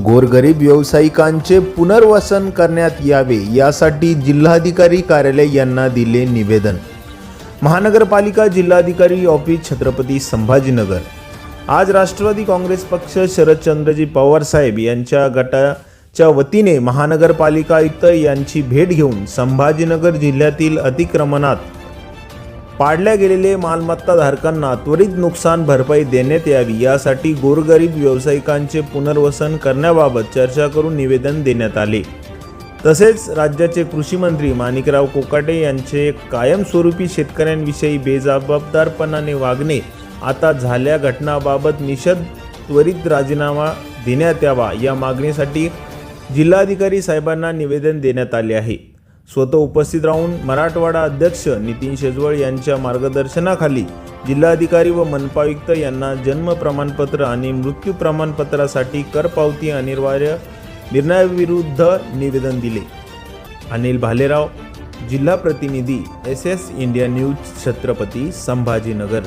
गोरगरीब व्यावसायिकांचे पुनर्वसन करण्यात यावे यासाठी जिल्हाधिकारी कार्यालय यांना दिले निवेदन. महानगरपालिका जिल्हाधिकारी ऑफिस छत्रपती संभाजीनगर. आज राष्ट्रवादी काँग्रेस पक्ष शरदचंद्रजी पवार साहेब यांच्या गटाच्या वतीने महानगरपालिका आयुक्त यांची भेट घेऊन संभाजीनगर जिल्ह्यातील अतिक्रमणात पाडल्या गेलेले मालमत्ताधारकांना त्वरित नुकसान भरपाई देण्यात यावी यासाठी गोरगरीब व्यावसायिकांचे पुनर्वसन करण्याबाबत चर्चा करून निवेदन देण्यात आले. तसेच राज्याचे कृषी मंत्री माणिकराव कोकाटे यांचे कायमस्वरूपी शेतकऱ्यांविषयी बेजबाबदारपणाने वागणे आता झाल्या घटनाबाबत निषेध त्वरित राजीनामा देण्यात यावा या मागणीसाठी जिल्हाधिकारी साहेबांना निवेदन देण्यात आले आहे. स्वतः उपस्थित राहून मराठवाडा अध्यक्ष नितीन शेजवळ यांच्या मार्गदर्शनाखाली जिल्हाधिकारी व मनपायुक्त यांना जन्म प्रमाणपत्र आणि मृत्यू प्रमाणपत्रासाठी करपावती अनिवार्य निर्णयाविरुद्ध निवेदन दिले. अनिल भालेराव जिल्हा प्रतिनिधी S S India news Chhatrapati Sambhajinagar.